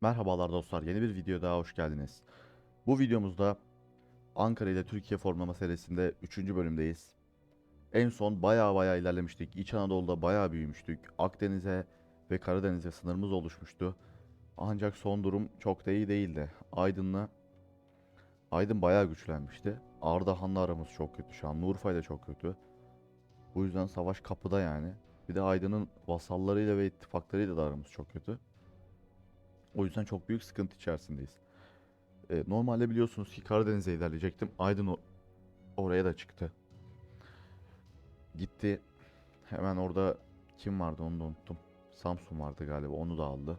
Merhabalar dostlar, yeni bir video daha hoş geldiniz. Bu videomuzda Ankara ile Türkiye formlama serisinde 3. bölümdeyiz. En son baya baya ilerlemiştik. İç Anadolu'da baya büyümüştük. Akdeniz'e ve Karadeniz'e sınırımız oluşmuştu. Ancak son durum çok da iyi değildi. Aydın'la Aydın baya güçlenmişti. Ardahan'la aramız çok kötü. Şanlıurfa ile çok kötü. Bu yüzden savaş kapıda yani. Bir de Aydın'ın vasallarıyla ve ittifaklarıyla da aramız çok kötü. O yüzden çok büyük sıkıntı içerisindeyiz. E, normalde biliyorsunuz ki Karadeniz'e ilerleyecektim. Aydın o- oraya da çıktı. Gitti. Hemen orada kim vardı onu da unuttum. Samsun vardı galiba onu da aldı.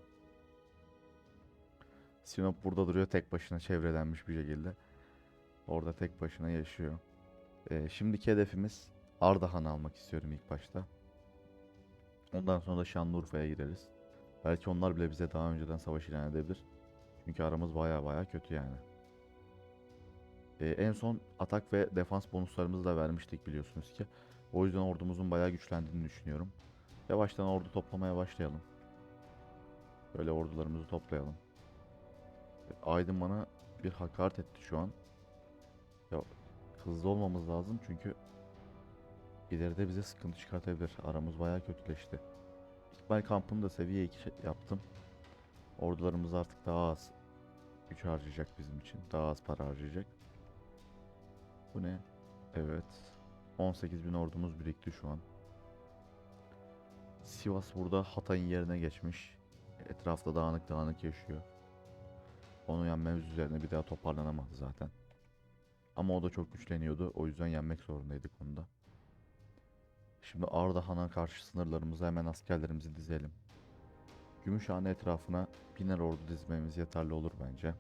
Sinop burada duruyor tek başına çevrelenmiş bir şekilde. Orada tek başına yaşıyor. E, şimdiki hedefimiz Ardahan'ı almak istiyorum ilk başta. Ondan sonra da Şanlıurfa'ya gireriz. Belki onlar bile bize daha önceden savaş ilan edebilir. Çünkü aramız baya baya kötü yani. Ee, en son atak ve defans bonuslarımızı da vermiştik biliyorsunuz ki. O yüzden ordumuzun baya güçlendiğini düşünüyorum. Yavaştan ordu toplamaya başlayalım. Böyle ordularımızı toplayalım. Evet, Aydın bana bir hakaret etti şu an. Ya hızlı olmamız lazım çünkü ileride bize sıkıntı çıkartabilir. Aramız baya kötüleşti. İkbal kampını da seviye 2 şey- yaptım. Ordularımız artık daha az güç harcayacak bizim için. Daha az para harcayacak. Bu ne? Evet. 18 bin ordumuz birikti şu an. Sivas burada Hatay'ın yerine geçmiş. Etrafta dağınık dağınık yaşıyor. Onu yenmemiz üzerine bir daha toparlanamadı zaten. Ama o da çok güçleniyordu. O yüzden yenmek zorundaydık onu da. Şimdi Ardahan'a karşı sınırlarımıza hemen askerlerimizi dizelim. Gümüşhane etrafına biner ordu dizmemiz yeterli olur bence.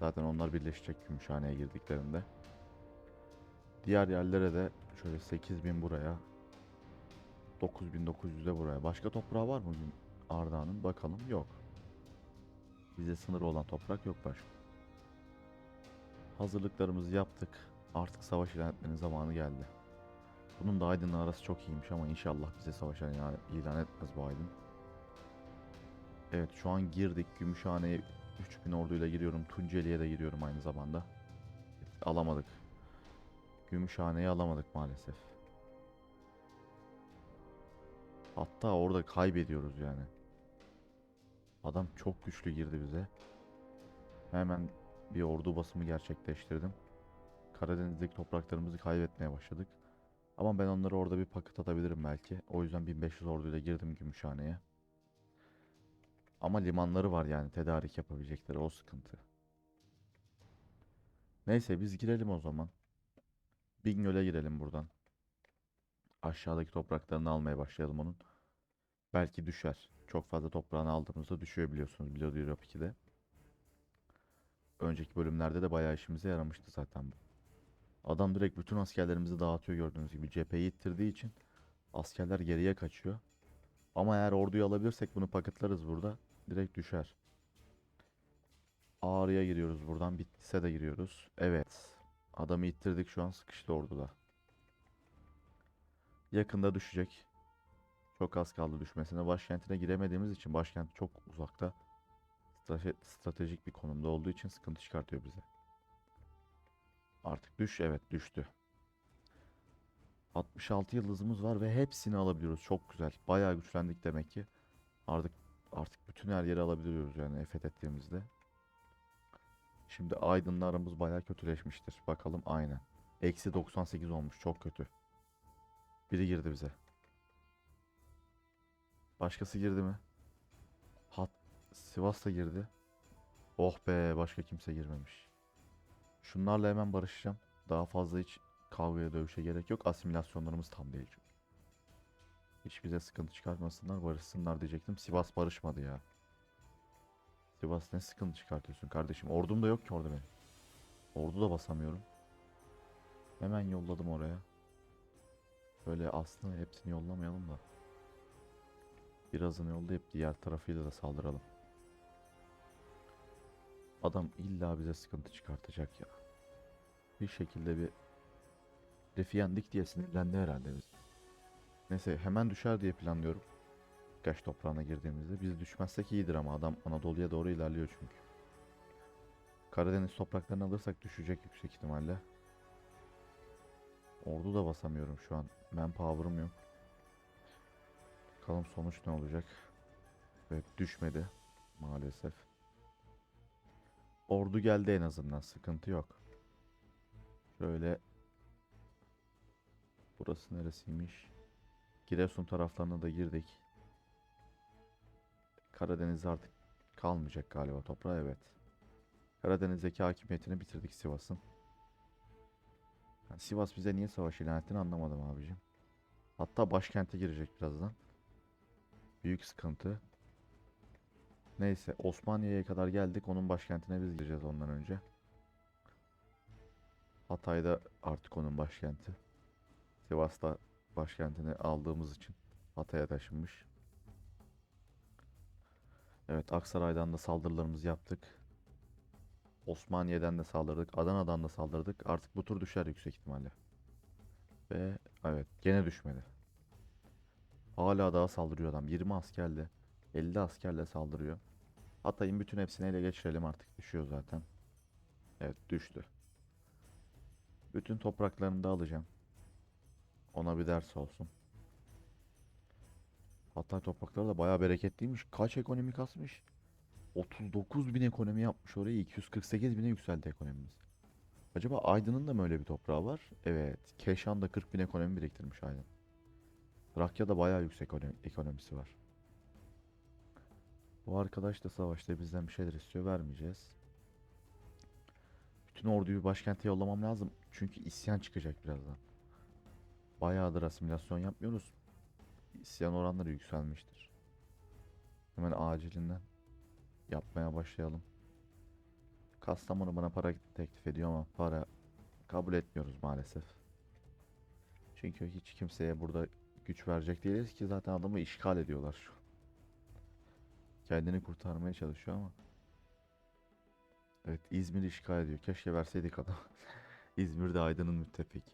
Zaten onlar birleşecek Gümüşhane'ye girdiklerinde. Diğer yerlere de şöyle 8000 buraya. 9900'de buraya. Başka toprağı var mı Ardahan'ın? Bakalım. Yok. Bize sınır olan toprak yok başka. Hazırlıklarımızı yaptık. Artık savaş ilan etmenin zamanı geldi. Bunun da Aydın'la arası çok iyiymiş ama inşallah bize savaş ilan ilan etmez bu Aydın. Evet şu an girdik. Gümüşhane'ye 3000 orduyla giriyorum. Tunceli'ye de giriyorum aynı zamanda. Alamadık. Gümüşhane'yi alamadık maalesef. Hatta orada kaybediyoruz yani. Adam çok güçlü girdi bize. Hemen bir ordu basımı gerçekleştirdim. Karadeniz'deki topraklarımızı kaybetmeye başladık. Ama ben onları orada bir paket atabilirim belki. O yüzden 1500 orduyla girdim Gümüşhane'ye. Ama limanları var yani tedarik yapabilecekleri o sıkıntı. Neyse biz girelim o zaman. Bingöl'e girelim buradan. Aşağıdaki topraklarını almaya başlayalım onun. Belki düşer. Çok fazla toprağını aldığımızda düşüyor biliyorsunuz Blood Europe 2'de. Önceki bölümlerde de bayağı işimize yaramıştı zaten bu. Adam direkt bütün askerlerimizi dağıtıyor gördüğünüz gibi. Cepheyi ittirdiği için askerler geriye kaçıyor. Ama eğer orduyu alabilirsek bunu paketlarız burada. Direkt düşer. Ağrı'ya giriyoruz buradan. Bitlis'e de giriyoruz. Evet. Adamı ittirdik şu an sıkıştı orduda. Yakında düşecek. Çok az kaldı düşmesine. Başkentine giremediğimiz için başkent çok uzakta. Strate- Stratejik bir konumda olduğu için sıkıntı çıkartıyor bize. Artık düş. Evet düştü. 66 yıldızımız var ve hepsini alabiliyoruz. Çok güzel. Bayağı güçlendik demek ki. Artık artık bütün her yeri alabiliyoruz yani fethettiğimizde. Şimdi Aydın'la aramız bayağı kötüleşmiştir. Bakalım aynen. Eksi 98 olmuş. Çok kötü. Biri girdi bize. Başkası girdi mi? Hat Sivas da girdi. Oh be başka kimse girmemiş. Şunlarla hemen barışacağım. Daha fazla hiç kavgaya dövüşe gerek yok. Asimilasyonlarımız tam değil çünkü. Hiç bize sıkıntı çıkartmasınlar, barışsınlar diyecektim. Sivas barışmadı ya. Sivas ne sıkıntı çıkartıyorsun kardeşim? Ordum da yok ki orada benim. Ordu da basamıyorum. Hemen yolladım oraya. Böyle aslında hepsini yollamayalım da. Birazını yollayıp diğer tarafıyla da saldıralım. Adam illa bize sıkıntı çıkartacak ya. Bir şekilde bir Refi yendik diye sinirlendi herhalde biz. Neyse hemen düşer diye planlıyorum. Bekkaş toprağına girdiğimizde biz düşmezsek iyidir ama adam Anadolu'ya doğru ilerliyor çünkü. Karadeniz topraklarını alırsak düşecek yüksek ihtimalle. Ordu da basamıyorum şu an. Manpower'ım yok. Bakalım sonuç ne olacak. Evet düşmedi maalesef. Ordu geldi en azından sıkıntı yok. Şöyle Burası neresiymiş? Giresun taraflarına da girdik. Karadeniz'de artık kalmayacak galiba toprağı evet. Karadeniz'deki hakimiyetini bitirdik Sivas'ın. Yani Sivas bize niye savaş ilan ettiğini anlamadım abicim. Hatta başkente girecek birazdan. Büyük sıkıntı. Neyse Osmaniye'ye kadar geldik. Onun başkentine biz gireceğiz ondan önce. Hatay'da artık onun başkenti. Sivas'ta başkentini aldığımız için Hatay'a taşınmış. Evet Aksaray'dan da saldırılarımızı yaptık. Osmaniye'den de saldırdık. Adana'dan da saldırdık. Artık bu tur düşer yüksek ihtimalle. Ve evet gene düşmedi. Hala daha saldırıyor adam. 20 askerle 50 askerle saldırıyor. Hatay'ın bütün hepsini ele geçirelim artık. Düşüyor zaten. Evet düştü. Bütün topraklarını da alacağım. Ona bir ders olsun. Hatay toprakları da bayağı bereketliymiş. Kaç ekonomi kasmış? 39 bin ekonomi yapmış orayı. 248 bine yükseldi ekonomimiz. Acaba Aydın'ın da mı öyle bir toprağı var? Evet. Keşan'da 40 bin ekonomi biriktirmiş Aydın. Trakya'da bayağı yüksek ekonomi- ekonomisi var. Bu arkadaş da savaşta bizden bir şeyler istiyor. Vermeyeceğiz. Bütün orduyu başkente yollamam lazım. Çünkü isyan çıkacak birazdan. Bayağıdır asimilasyon yapmıyoruz. İsyan oranları yükselmiştir. Hemen acilinden yapmaya başlayalım. Kastamonu bana para teklif ediyor ama para kabul etmiyoruz maalesef. Çünkü hiç kimseye burada güç verecek değiliz ki zaten adamı işgal ediyorlar şu. Kendini kurtarmaya çalışıyor ama. Evet İzmir işgal ediyor. Keşke verseydik adam. İzmir'de Aydın'ın müttefik.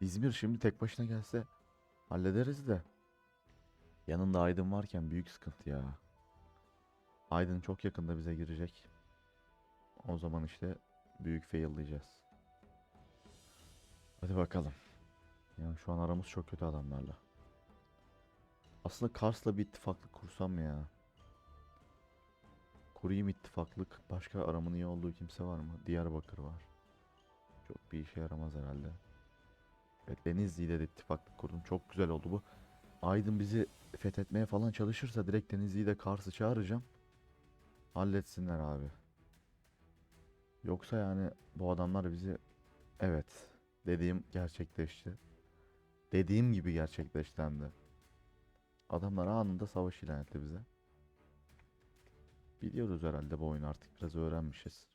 İzmir şimdi tek başına gelse hallederiz de. Yanında Aydın varken büyük sıkıntı ya. Aydın çok yakında bize girecek. O zaman işte büyük fail'layacağız. Hadi bakalım. Ya şu an aramız çok kötü adamlarla. Aslında Kars'la bir ittifaklık kursam ya? Kurayım ittifaklık. Başka aramın iyi olduğu kimse var mı? Diyarbakır var. Çok bir işe yaramaz herhalde. Evet Denizli'yle de ittifaklık kurdum. Çok güzel oldu bu. Aydın bizi fethetmeye falan çalışırsa direkt Denizli'yi de Kars'ı çağıracağım. Halletsinler abi. Yoksa yani bu adamlar bizi evet dediğim gerçekleşti. Dediğim gibi gerçekleşti hem de. Adamlar anında savaş ilan etti bize. Biliyoruz herhalde bu oyunu artık biraz öğrenmişiz.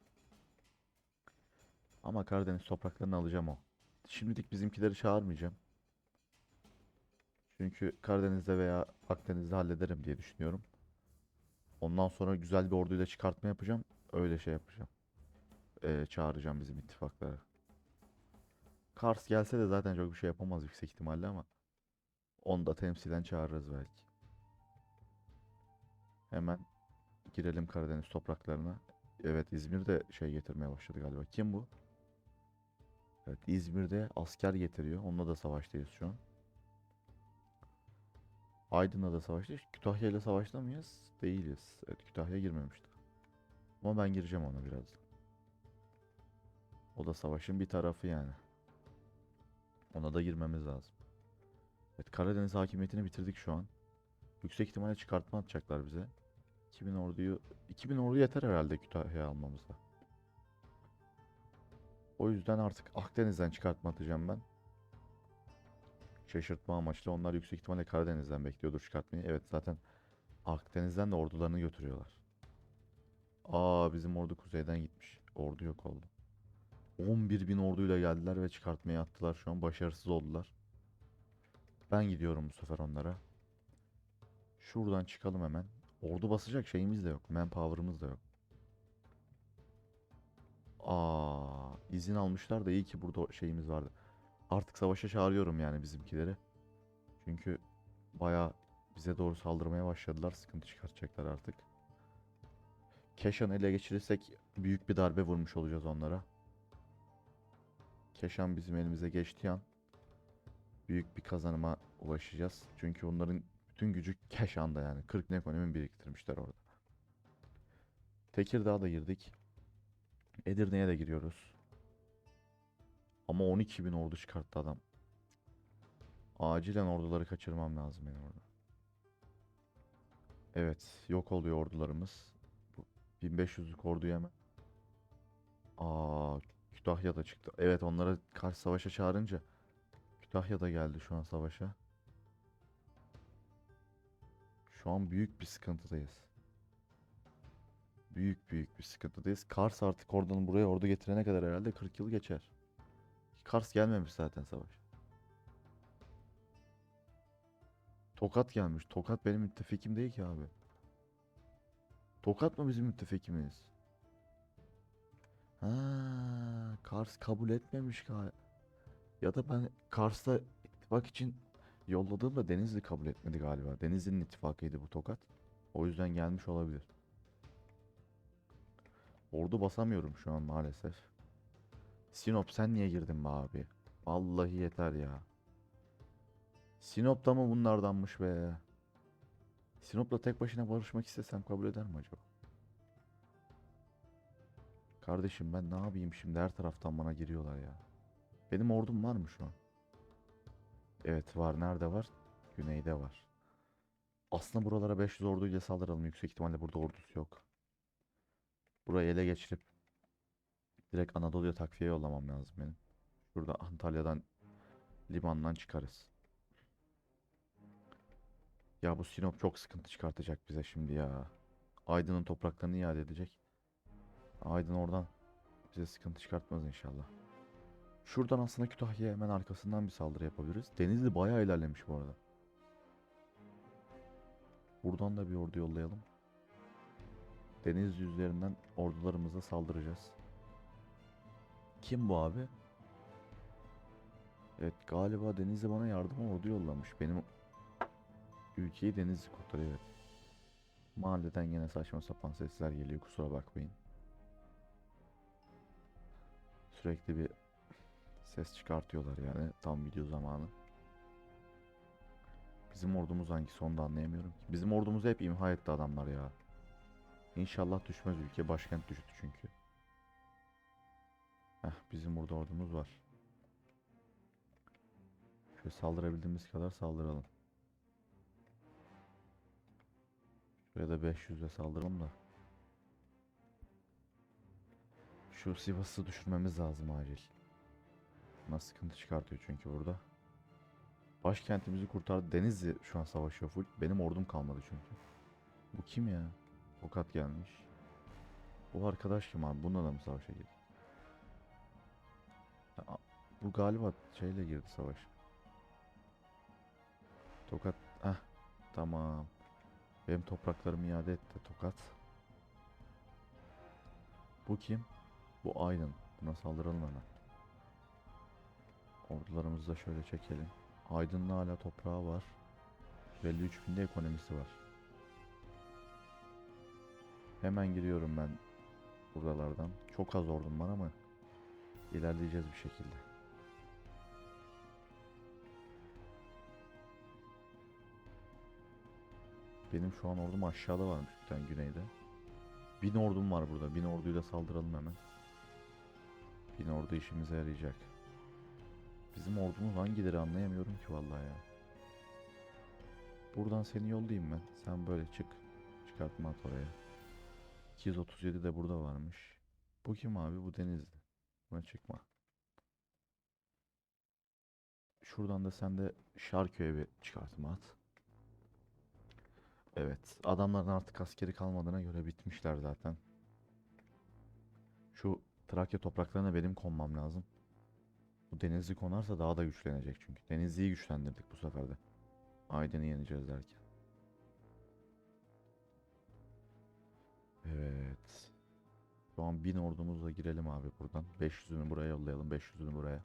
Ama Karadeniz topraklarını alacağım o. Şimdilik bizimkileri çağırmayacağım. Çünkü Karadeniz'de veya Akdeniz'de hallederim diye düşünüyorum. Ondan sonra güzel bir orduyla çıkartma yapacağım. Öyle şey yapacağım. Ee, çağıracağım bizim ittifakları. Kars gelse de zaten çok bir şey yapamaz yüksek ihtimalle ama onu da temsilen çağırırız belki. Hemen girelim Karadeniz topraklarına. Evet İzmir'de şey getirmeye başladı galiba. Kim bu? Evet İzmir'de asker getiriyor. Onunla da savaştayız şu an. Aydın'la da savaştayız. Kütahya ile savaşta mıyız? Değiliz. Evet Kütahya girmemişti. Ama ben gireceğim ona birazdan. O da savaşın bir tarafı yani. Ona da girmemiz lazım. Evet Karadeniz hakimiyetini bitirdik şu an. Yüksek ihtimalle çıkartma atacaklar bize. 2000 orduyu 2000 ordu yeter herhalde Kütahya'ya almamıza. O yüzden artık Akdeniz'den çıkartma atacağım ben. Şaşırtma amaçlı. Onlar yüksek ihtimalle Karadeniz'den bekliyordur çıkartmayı. Evet zaten Akdeniz'den de ordularını götürüyorlar. Aa bizim ordu kuzeyden gitmiş. Ordu yok oldu. 11 bin orduyla geldiler ve çıkartmaya attılar. Şu an başarısız oldular. Ben gidiyorum bu sefer onlara. Şuradan çıkalım hemen. Ordu basacak şeyimiz de yok. Manpower'ımız da yok. Aa, izin almışlar da iyi ki burada şeyimiz vardı. Artık savaşa çağırıyorum yani bizimkileri. Çünkü bayağı Bize doğru saldırmaya başladılar. Sıkıntı çıkartacaklar artık. Keşan'ı ele geçirirsek büyük bir darbe vurmuş olacağız onlara. Keşan bizim elimize geçtiği an büyük bir kazanıma ulaşacağız. Çünkü onların bütün gücü Keşan'da yani. 40 ekonomi biriktirmişler orada. Tekirdağ'a da girdik. Edirne'ye de giriyoruz. Ama 12 bin ordu çıkarttı adam. Acilen orduları kaçırmam lazım benim orada. Evet, yok oluyor ordularımız. Bu 1500'lük orduyu hemen. Aa, Kütahya da çıktı. Evet, onlara karşı savaşa çağırınca Kütahya da geldi şu an savaşa. Şu an büyük bir sıkıntıdayız. Büyük büyük bir sıkıntıdayız. Kars artık oradan buraya ordu getirene kadar herhalde 40 yıl geçer. Kars gelmemiş zaten savaş. Tokat gelmiş. Tokat benim müttefikim değil ki abi. Tokat mı bizim müttefikimiz? Ha, Kars kabul etmemiş gal. Ya da ben Kars'ta ittifak için yolladığımda Denizli kabul etmedi galiba. Denizli'nin ittifakıydı bu Tokat. O yüzden gelmiş olabilir. Ordu basamıyorum şu an maalesef. Sinop sen niye girdin be abi? Vallahi yeter ya. Sinop'ta mı bunlardanmış be? Sinop'la tek başına barışmak istesem kabul eder mi acaba? Kardeşim ben ne yapayım şimdi her taraftan bana giriyorlar ya. Benim ordum var mı şu an? Evet var. Nerede var? Güneyde var. Aslında buralara 500 orduyla saldıralım. Yüksek ihtimalle burada ordusu yok. Burayı ele geçirip direkt Anadolu'ya takviye yollamam lazım benim. Şurada Antalya'dan limandan çıkarız. Ya bu Sinop çok sıkıntı çıkartacak bize şimdi ya. Aydın'ın topraklarını iade edecek. Aydın oradan bize sıkıntı çıkartmaz inşallah. Şuradan aslında Kütahya'ya hemen arkasından bir saldırı yapabiliriz. Denizli bayağı ilerlemiş bu arada. Buradan da bir ordu yollayalım. Deniz yüzlerinden ordularımıza saldıracağız. Kim bu abi? Evet galiba Denizli bana yardıma ordu yollamış. Benim ülkeyi Denizli kurtarıyor. Evet. Mahalleden yine saçma sapan sesler geliyor kusura bakmayın. Sürekli bir ses çıkartıyorlar yani tam video zamanı. Bizim ordumuz hangisi onu da anlayamıyorum ki. Bizim ordumuzu hep imha etti adamlar ya. İnşallah düşmez ülke başkent düştü çünkü. Heh bizim burada ordumuz var. Şöyle saldırabildiğimiz kadar saldıralım. Şuraya da 500'le saldıralım da. Şu Sivas'ı düşürmemiz lazım acil. Buna sıkıntı çıkartıyor çünkü burada. Başkentimizi kurtardı. Denizli şu an savaşıyor full. Benim ordum kalmadı çünkü. Bu kim ya? Tokat gelmiş. Bu arkadaş kim abi? Bununla da mı savaşa girdi? Ya, bu galiba şeyle girdi savaş. Tokat. Heh. Tamam. Benim topraklarımı iade etti Tokat. Bu kim? Bu Aydın. Buna saldıralım hemen. Ordularımızı da şöyle çekelim. Aydın'ın hala toprağı var. 53 binde ekonomisi var. Hemen giriyorum ben buralardan. Çok az ordum var ama ilerleyeceğiz bir şekilde. Benim şu an ordum aşağıda varmış bir tane güneyde. Bin ordum var burada. Bin orduyla saldıralım hemen. Bin ordu işimize yarayacak. Bizim ordumuz hangileri anlayamıyorum ki vallahi ya. Buradan seni yollayayım ben. Sen böyle çık. Çıkartma at oraya. 237 de burada varmış. Bu kim abi? Bu Denizli. Buna çıkma. Şuradan da sen de Şarköy'e bir çıkartma at. Evet. Adamların artık askeri kalmadığına göre bitmişler zaten. Şu Trakya topraklarına benim konmam lazım. Bu Denizli konarsa daha da güçlenecek çünkü. Denizli'yi güçlendirdik bu sefer de. Aydın'ı yeneceğiz derken. Evet. Şu an 1000 ordumuzla girelim abi buradan. 500'ünü buraya yollayalım. 500'ünü buraya.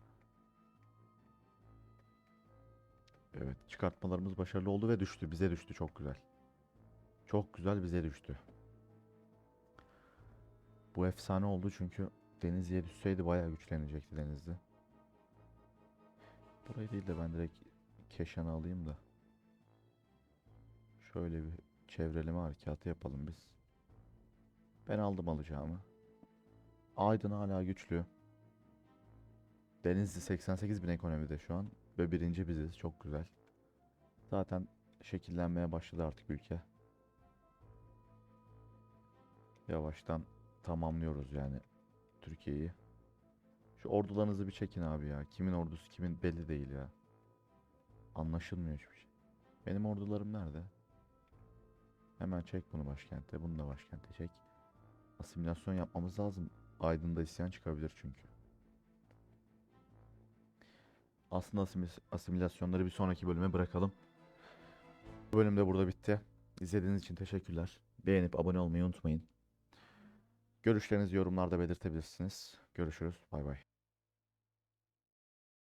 Evet, çıkartmalarımız başarılı oldu ve düştü. Bize düştü. Çok güzel. Çok güzel bize düştü. Bu efsane oldu çünkü Denizli'ye düşseydi bayağı güçlenecekti Denizli. Burayı değil de ben direkt Keşan'ı alayım da. Şöyle bir çevreleme harekatı yapalım biz. Ben aldım alacağımı. Aydın hala güçlü. Denizli 88 bin ekonomide şu an. Ve birinci biziz. Çok güzel. Zaten şekillenmeye başladı artık ülke. Yavaştan tamamlıyoruz yani Türkiye'yi. Şu ordularınızı bir çekin abi ya. Kimin ordusu kimin belli değil ya. Anlaşılmıyor hiçbir şey. Benim ordularım nerede? Hemen çek bunu başkente. Bunu da başkente çek. Asimilasyon yapmamız lazım. Aydın'da isyan çıkabilir çünkü. Aslında asimil- asimilasyonları bir sonraki bölüme bırakalım. Bu bölüm de burada bitti. İzlediğiniz için teşekkürler. Beğenip abone olmayı unutmayın. Görüşlerinizi yorumlarda belirtebilirsiniz. Görüşürüz. Bay bay.